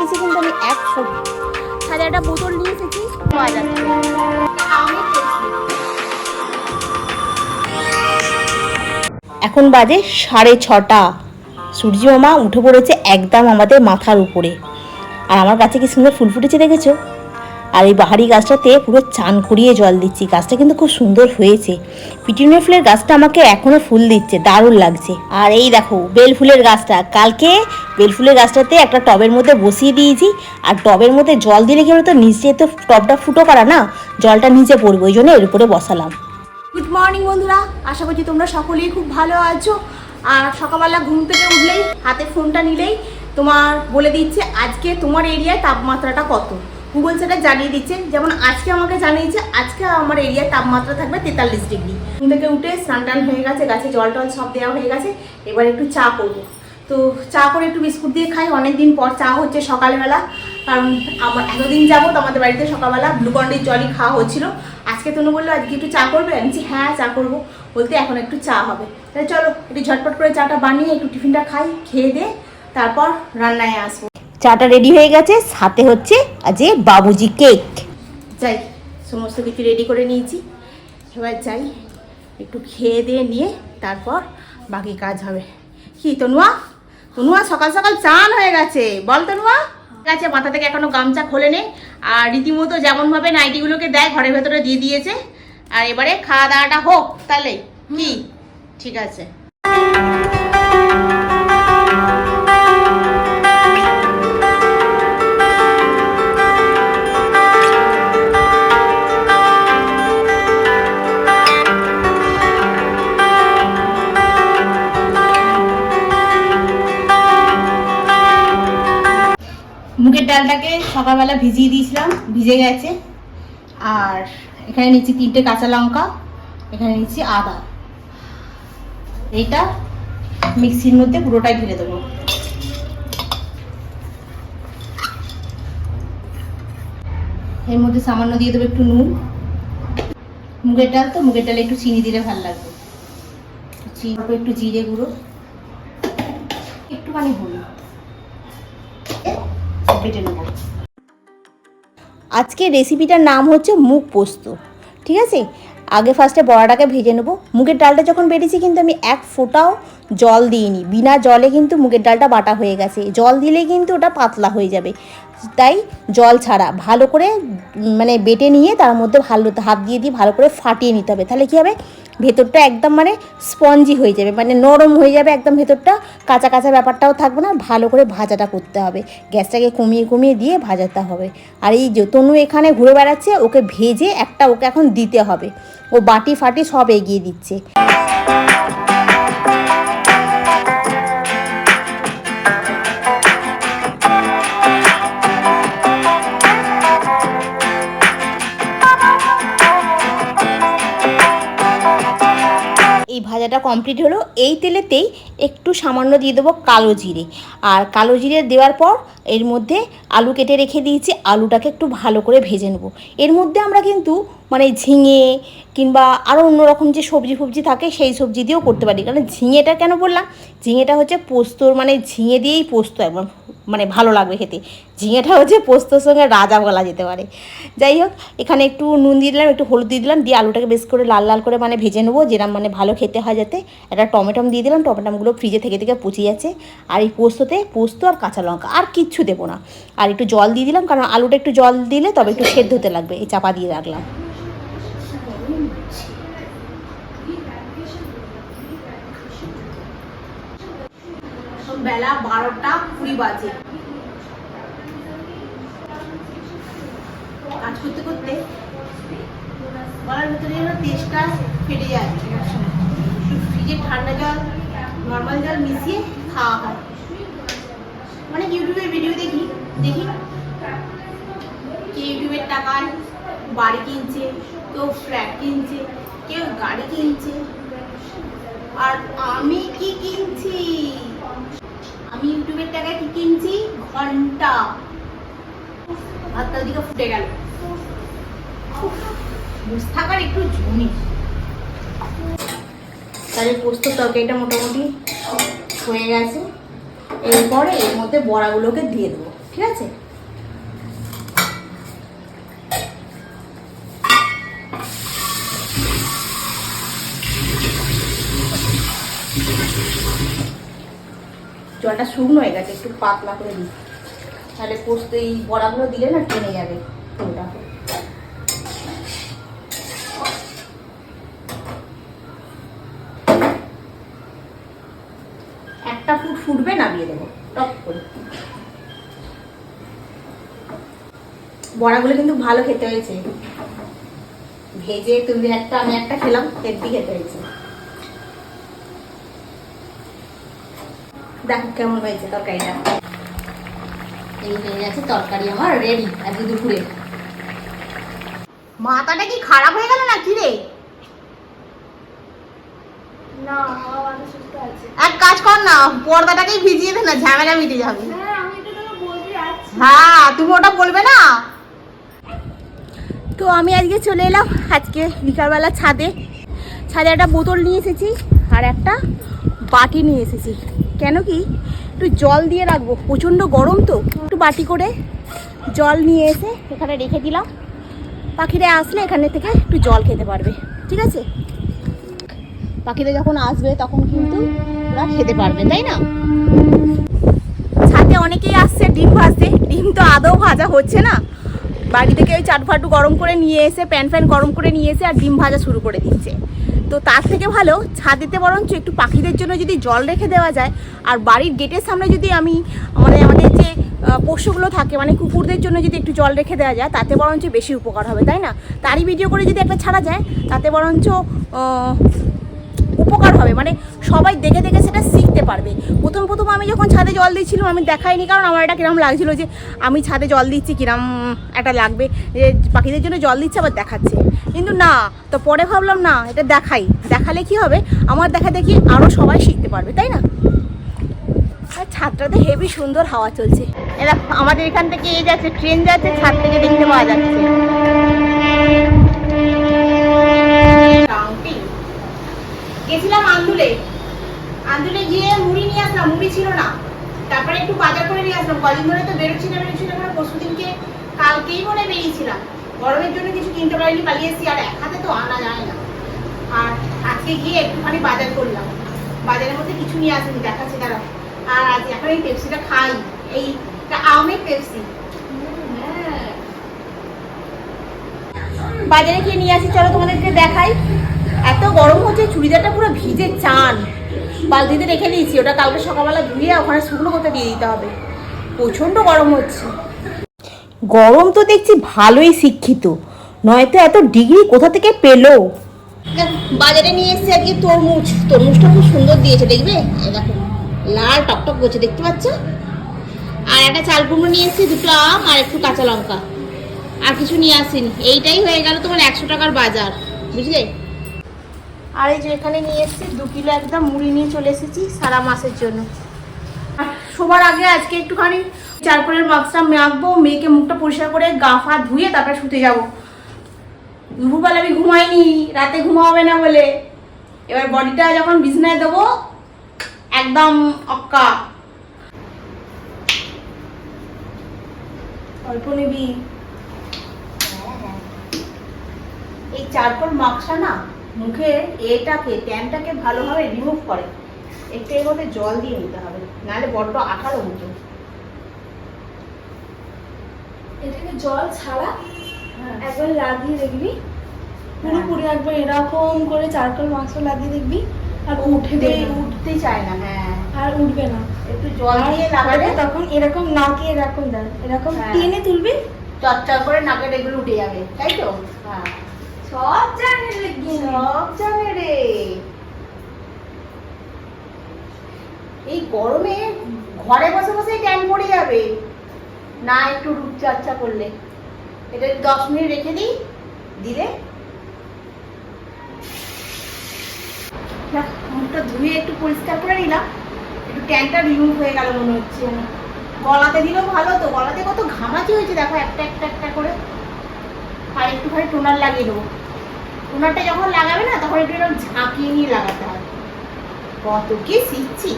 বেরিয়েছি কিন্তু আমি এক ফুট তাহলে একটা বোতল নিয়ে এসেছি। এখন বাজে সাড়ে ছটা। সূর্য মামা উঠে পড়েছে একদম আমাদের মাথার উপরে। আর আমার কাছে কি সুন্দর ফুল ফুটেছে দেখেছ? আর এই বাহারি গাছটাতে পুরো চান করিয়ে জল দিচ্ছি। গাছটা কিন্তু খুব সুন্দর হয়েছে। পিটুনিয়া ফুলের গাছটা আমাকে এখনও ফুল দিচ্ছে, দারুণ লাগছে। আর এই দেখো, বেল ফুলের গাছটা। কালকে বেল ফুলের গাছটাতে একটা টবের মধ্যে বসিয়ে দিয়েছি। আর টবের মধ্যে জল দিলে কি তো নিচে তো টবটা ফুটো করা না, জলটা নিচে পড়বে, ওই জন্য এর উপরে বসালাম। গুড মর্নিং বন্ধুরা, আশা করছি তোমরা সকলেই খুব ভালো আছো। আর সকালবেলা ঘুম থেকে উঠলেই, হাতে ফোনটা নিলেই তোমার বলে দিচ্ছে আজকে তোমার এরিয়ায় তাপমাত্রাটা কত। গুগল সেটা জানিয়ে দিচ্ছে, যেমন আজকে আমাকে জানিয়েছে, আজকে আমার এরিয়ার তাপমাত্রা থাকবে তেতাল্লিশ ডিগ্রি। ঘুম থেকে উঠে স্নান টান হয়ে গেছে, গাছে জল টল সব দেওয়া হয়ে গেছে, এবার একটু চা করব। তো চা করে একটু বিস্কুট দিয়ে খাই অনেক দিন পর চা হচ্ছে সকালবেলা, কারণ আমার এতদিন যাব আমাদের বাড়িতে সকালবেলা গ্লুকন্ডির জলই খাওয়া হচ্ছিল। আজকে তনু বলল, আজকে একটু চা করবে? আমি হ্যাঁ চা করব। বলতে, এখন একটু চা হবে। তাহলে চলো, একটু ঝটপট করে চাটা বানিয়ে, একটু টিফিনটা খাই, খেয়ে দে, তারপর রান্নায় আসব। চাটা রেডি হয়ে গেছে, সাথে হচ্ছে আজকে বাবুজি কেক যাই, সমস্ত কিছু রেডি করে নিয়েছি। এবার যাই, একটু খেয়ে দিয়ে নিয়ে তারপর বাকি কাজ হবে। কি, তনুয়া? তনুয়া, সকাল সকাল চান হয়ে গেছে। বল তনুয়া। গেছে মাথা থেকে এখনও গামছা খোলে নেই আর রীতিমতো যেমনভাবে নাইটিগুলোকে দেয়, ঘরের ভেতরে দিয়ে দিয়েছে। আর এবারে খাওয়া দাওয়াটা হোক, তাহলে। কি? ঠিক আছে। ডালটাকে সকালবেলা ভিজিয়ে দিয়েছিলাম, ভিজে গেছে। আর এখানে নিচ্ছি তিনটে কাঁচা লঙ্কা, এখানে নিচ্ছি আদা। এইটা মিক্সির মধ্যে পুরোটাই ঢেলে দেবো। এর মধ্যে সামান্য দিয়ে দেবো একটু নুন। মুগের ডাল তো, মুগের ডালে একটু চিনি দিলে ভালো লাগবে। চিনি একটু জিরে গুঁড়ো। একটুখানি হলুদ। বেটে নেব। আজকে রেসিপিটার নাম হচ্ছে মুগ পোস্ত, ঠিক আছে? আগে ফার্স্টে বড়াটাকে ভেজে নেব। মুগের ডালটা যখন বেটেছি কিন্তু আমি এক ফোঁটাও জল দিইনি। বিনা জলে কিন্তু মুগের ডালটা বাটা হয়ে গেছে। জল দিলে কিন্তু ওটা পাতলা হয়ে যাবে। তাই জল ছাড়া ভালো করে মানে বেটে নিয়ে তার মধ্যে ভালো হাত দিয়ে দিয়ে ভালো করে ফাটিয়ে নিতে হবে। তাহলে কী হবে? ভেতরটা একদম মানে স্পঞ্জি হয়ে যাবে মানে নরম হয়ে যাবে একদম ভেতরটা। কাঁচা কাঁচা ব্যাপারটাও থাকবে না, ভালো করে ভাজাটা করতে হবে। গ্যাসটাকে কমিয়ে কমিয়ে দিয়ে ভাজাতে হবে। আর এই যতনু তনু এখানে ঘুরে বেড়াচ্ছে, ওকে ভেজে একটা ওকে এখন দিতে হবে। ও বাটি ফাটি সব এগিয়ে দিচ্ছে। কমপ্লিট হলো, এই তেলেতেই একটু সামান্য দিয়ে দেবো কালো জিরে। আর কালো জিরে দেওয়ার পর এর মধ্যে আলু কেটে রেখে দিয়েছি, আলুটাকে একটু ভালো করে ভেজে নেব। এর মধ্যে আমরা কিন্তু মানে ঝিঙে কিংবা আরও অন্যরকম যে সবজি ফবজি থাকে, সেই সবজি দিয়েও করতে পারি। কারণ ঝিঙেটা কেন বললাম? ঝিঙেটা হচ্ছে পোস্তর মানে ঝিঙে দিয়েই পোস্ত একবার মানে ভালো লাগবে খেতে। ঝিঙেটা হচ্ছে পোস্তর সঙ্গে রাজা বলা যেতে পারে। যাই হোক, এখানে একটু নুন দিয়ে দিলাম, একটু হলুদ দিয়ে দিলাম, দিয়ে আলুটাকে বেশ করে লাল লাল করে মানে ভেজে নেব যেরকম মানে ভালো খেতে হয় যাতে। একটা টমেটম দিয়ে দিলাম, টমেটমগুলো ফ্রিজে থেকে থেকে পচে যাচ্ছে। আর এই পোস্ততে পোস্ত আর কাঁচা লঙ্কা, আর কিচ্ছু দেবো না। আর একটু জল দিয়ে দিলাম, কারণ আলুটা একটু জল দিলে তবে একটু সেদ্ধ হতে লাগবে, এই চাপা দিয়ে রাখলাম। বেলা বারোটা কুড়ি বাজে। কাজ করতে করতে গলার ভিতরে যেন তেজটা ফেটে যাচ্ছে ফ্রিজে ঠান্ডা জল, নর্মাল জল মিশিয়ে খাওয়া হয়। অনেক ইউটিউবে ভিডিও দেখি দেখি। কেউ ইউটিউবের টাকায় বাড়ি কিনছে, কেউ ফ্ল্যাট কিনছে, কেউ গাড়ি কিনছে। আর আমি কি কিনছি আমি ইউটিউবের টাকায় কি কিনছি ঘণ্টা। ভাতটা ওদিকে ফুটে গেল। থাকার একটু জমি তাহলে পোস্ত তরকারিটা মোটামুটি হয়ে গেছে। এরপরে এর মধ্যে বড়াগুলোকে দিয়ে দেবো। ঠিক আছে? জলটা শুকনো হয়ে গেছে, একটু পাতলা করে দিই। তাহলে পোস্ত এই বড়াগুলো দিলে না টেনে যাবে একটা ফুট ফুটবে, নামিয়ে দেবো টপ করে। বড়াগুলো কিন্তু ভালো খেতে হয়েছে। ভেজে তুমি একটা, আমি একটা খেলাম হেভি খেতে হয়েছে। দেখো কেমন হয়েছে তরকারিটা। এই হয়ে গেছে তরকারি আমার রেডি আজকে দুপুরে। মাথাটা কি খারাপ হয়ে গেল না কি রে এক কাজ কর না পর্দাটাকেই ভিজিয়ে দে না ঝামেলা মিটে যাবে। হ্যাঁ হ্যাঁ তুমি ওটা বলবে না? তো আমি আজকে চলে এলাম আজকে বিকালবেলা ছাদে। ছাদে একটা বোতল নিয়ে এসেছি আর একটা বাটি নিয়ে এসেছি। কেন কি? একটু জল দিয়ে রাখব। প্রচণ্ড গরম তো। একটু বাটি করে জল নিয়ে এসে এখানে রেখে দিলাম। পাখিরা আসলে এখানে থেকে একটু জল খেতে পারবে। ঠিক আছে? পাখিরা যখন আসবে, তখন কিন্তু ওরা খেতে পারবে, তাই না? ছাদে অনেকেই আসছে, ডিম ভাজতে। ডিম তো আদৌ ভাজা হচ্ছে না। বাড়ি থেকে ওই চাট ফাটু গরম করে নিয়ে এসে, প্যান ফ্যান গরম করে নিয়ে এসে আর ডিম ভাজা শুরু করে দিচ্ছে। তো তার থেকে ভালো ছাদেতে বরঞ্চ একটু পাখিদের জন্য যদি জল রেখে দেওয়া যায়। আর বাড়ির গেটের সামনে যদি আমি মানে আমাদের যে পশুগুলো থাকে মানে কুকুরদের জন্য যদি একটু জল রেখে দেওয়া যায়, তাতে বরঞ্চ বেশি উপকার হবে, তাই না? তারই ভিডিও করে যদি একটা ছাড়া যায়, তাতে বরঞ্চ উপকার হবে। মানে সবাই দেখে দেখে সেটা শিখতে পারবে। প্রথম প্রথম আমি যখন ছাদে জল দিচ্ছিলাম আমি দেখাইনি, কারণ আমার এটা কিরম লাগছিল যে, আমি ছাদে জল দিচ্ছি, কিরম একটা লাগবে। যে পাখিদের জন্য জল দিচ্ছে, আবার দেখাচ্ছে। কিন্তু না, তো পরে ভাবলাম না, এটা দেখাই। দেখালে কি হবে? আমার দেখা দেখি আরও সবাই শিখতে পারবে, তাই না? আর ছাদটাতে হেভি সুন্দর হাওয়া চলছে। এরা আমাদের এখান থেকে এই যাচ্ছে ট্রেন যাচ্ছে ছাদ দেখতে পাওয়া যাচ্ছে। গেছিলাম আন্দুলে। আন্দুলে গিয়ে মুড়ি নিয়ে আসলাম, মুড়ি ছিল না। তারপরে একটু বাজার করে নিয়ে আসলাম। কদিন ধরে তো বেরোচ্ছি না পরশু দিনকে কালকেই মনে বেরিয়েছিলাম। গরমের জন্য কিছু কিনতে পারিনি পালিয়ে এসেছি আর এক হাতে তো আনা যায় না। আর আজকে গিয়ে একটুখানি বাজার করলাম। বাজারের মধ্যে কিছু নিয়ে আসেনি, দেখাচ্ছি দাঁড়া আর আজ এখন এই পেপসিটা খাই। এই আমের পেপসি হ্যাঁ। বাজারে গিয়ে নিয়ে আসি, চলো তোমাদেরকে দেখাই। এত গরম হচ্ছে, চুড়িদারটা পুরো ভিজে চান। বালতিতে রেখে দিয়েছি, ওটা কালকে সকালবেলা ধুয়ে ওখানে শুকনো করতে দিয়ে দিতে হবে। প্রচণ্ড গরম হচ্ছে। গরম তো দেখছি ভালোই শিক্ষিত। নয়তো এত ডিগ্রি কোথা থেকে পেল? বাজারে নিয়ে এসেছি আজকে তরমুজ। তরমুজটা খুব সুন্দর দিয়েছে, দেখবে? দেখো, লাল টকটক করছে, দেখতে পাচ্ছ? আর একটা চাল কুমড়ো নিয়ে এসেছি, দুটো আম আর একটু কাঁচা লঙ্কা। আর কিছু নিয়ে আসিনি। এইটাই হয়ে গেল তোমার একশো টাকার বাজার, বুঝলে? আর এই যে এখানে নিয়ে এসেছি, দু কিলো একদম মুড়ি নিয়ে চলে এসেছি সারা মাসের জন্য। সবার আগে আজকে একটুখানি চারকোলের মাস্কটা মাখবো, মেয়েকে মুখটা পরিষ্কার করে গা ফা ধুয়ে তারপরে শুতে যাব। দুপুরবেলা আমি ঘুমাইনি, রাতে ঘুমা হবে না বলে। এবার বডিটা যখন বিছনায় দেবো, একদম অক্কা। অল্প নিবি। এই চারকোল মাখসা না, মুখে এটাকে ট্যানটাকে ভালোভাবে রিমুভ করে। একটু এর মধ্যে জল দিয়ে নিতে হবে। নাহলে বড্ড আঠালো হতো। এটাকে জল ছাড়া হ্যাঁ। একবার লাগিয়ে দেখবি। পুরোপুরি একবার এরকম করে চারকোল মাংস লাগিয়ে দেখবি আর উঠবে উঠতে চায় না হ্যাঁ। আর উঠবে না। একটু জল দিয়ে লাগালে তখন এরকম নাকে এরকম দেন। এরকম হ্যাঁ। টেনে তুলবি। চচ্চর করে নাকের এগুলো উঠে যাবে তাই তো? হ্যাঁ। সব জানে সব জানে রে। এই গরমে ঘরে বসে বসে ট্যান পড়ে যাবে। না, একটু রূপচর্চা করলে। এটা দশ মিনিট রেখে দিই, দিলে? মুখটা ধুয়ে একটু পরিষ্কার করে নিলাম। একটু ট্যানটা রিমুভ হয়ে গেল মনে হচ্ছে। গলাতে দিলেও ভালো তো, গলাতে কত ঘামাচি হয়েছে, দেখো, একটা একটা একটা করে। আর একটুখানি টোনার লাগিয়ে দেবো। টোনারটা যখন লাগাবে না, তখন একটু ঝাঁকিয়ে নিয়ে লাগাতে হবে। কত কি শিখছি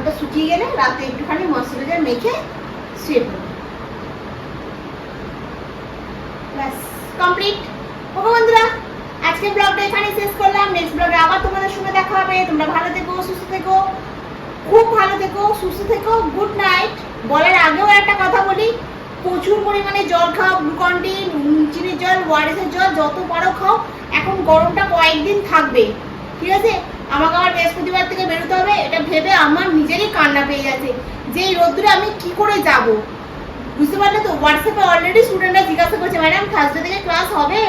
ওটা শুকিয়ে গেলে রাতে একটুখানি ময়শ্চারাইজার মেখে শুয়ে পড়ব। ব্যাস কমপ্লিট ওকে বন্ধুরা, আজকে ব্লগটা এখানে শেষ করলাম। নেক্সট ব্লগে আবার তোমাদের সঙ্গে দেখা হবে। তোমরা ভালো থেকো, সুস্থ থেকো, খুব ভালো থেকো, সুস্থ থেকো গুড নাইট বলার আগেও একটা কথা বলি, প্রচুর পরিমাণে জল খাও গ্লুকন ডি চিনির জল ওয়ারেসের জল, যত পারো খাও। এখন গরমটা কয়েকদিন থাকবে, ঠিক আছে? আমাকে আমার বৃহস্পতিবার থেকে বেরোতে হবে, এটা ভেবে আমার নিজেরই কান্না পেয়ে যাচ্ছে যে এই রোদ্দুরে আমি কি করে যাব? বুঝতে পারলে তো হোয়াটসঅ্যাপে অলরেডি স্টুডেন্টরা জিজ্ঞাসা করছে ম্যাডাম থার্সডে থেকে ক্লাস হবে?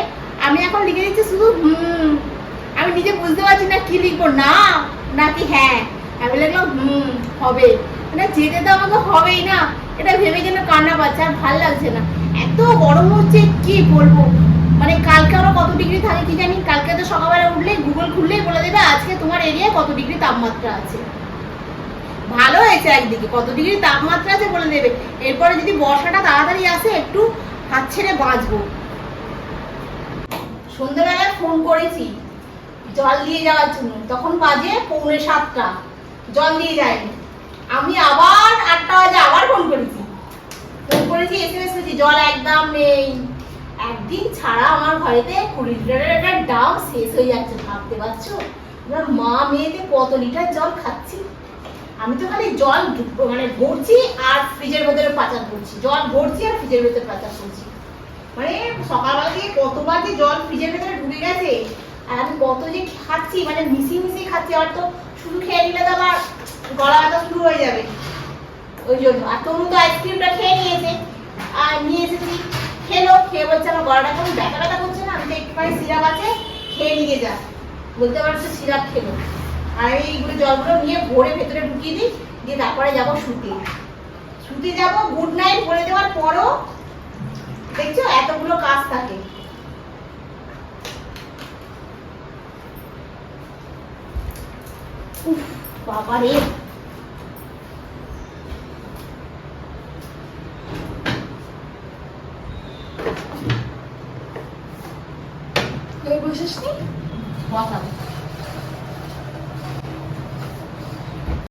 আমি এখন লিখে দিচ্ছি শুধু হুম। আমি নিজে বুঝতে পারছি না কি লিখব, না। নাকি হ্যাঁ? আমি লিখলাম, হুম, হবে। মানে যেতে তো আমাকে হবেই না। এটা ভেবে যেন কান্না পাচ্ছে, আর ভালো লাগছে না। এত গরম হচ্ছে, কি বলব? মানে কালকে আমরা কত ডিগ্রি থাকে কি জানি? কালকে তো সকালবেলা উঠলেই গুগল খুললেই বলে দেবে, আজকে তোমার এরিয়ায় কত ডিগ্রি তাপমাত্রা আছে। ভালো হয়েছে একদিকে, কত ডিগ্রি তাপমাত্রা আছে বলে দেবে। এরপরে যদি বর্ষাটা তাড়াতাড়ি আসে, একটু হাত ছেড়ে বাঁচবো। সন্ধ্যেবেলায় ফোন করেছি, জল দিয়ে যাওয়ার জন্য। তখন বাজে পৌনে সাতটা। জল দিয়ে যায়নি। আমি আবার আটটা বাজে আবার ফোন করেছি। ফোন করেছি, এসে এসেছি জল একদম নেই। একদিন ছাড়া আমার ঘরেতে কুড়ি লিটারের একটা ডাব শেষ হয়ে যাচ্ছে, ভাবতে পারছ? আমরা মা মেয়েতে কত লিটার জল খাচ্ছি? আমি তো খালি জল মানে ভরছি আর ফ্রিজের ভেতরে পাচার করছি। জল ভরছি আর ফ্রিজের ভেতরে পাচার করছি। মানে সকালবেলা থেকে কতবার যে জল ফ্রিজের ভেতরে ঢুকে গেছে, আর আমি কত যে খাচ্ছি মানে মিশিয়ে মিশিয়ে খাচ্ছি, আর তো শুধু খেয়ে নিলে তো আবার গলা ব্যথা শুরু হয়ে যাবে। ওই জন্য। আর তনু তো আইসক্রিমটা খেয়ে নিয়েছে। আর নিয়ে এসেছি খেলো খেয়ে বলছে আমার গলাটা কোনো ব্যথা ব্যথা করছে না? আমি তো একটুখানি সিরাপ আছে খেয়ে নিয়ে যা। বলতে পারছে সিরাপ খেলো। আর আমি এইগুলো জলগুলো নিয়ে ভরে ভেতরে ঢুকিয়ে দিই দিয়ে তারপরে যাব শুতে। শুতে যাব গুড নাইট বলে দেওয়ার পরও দেখছ এতগুলো কাজ থাকে। উফ, বাবা রে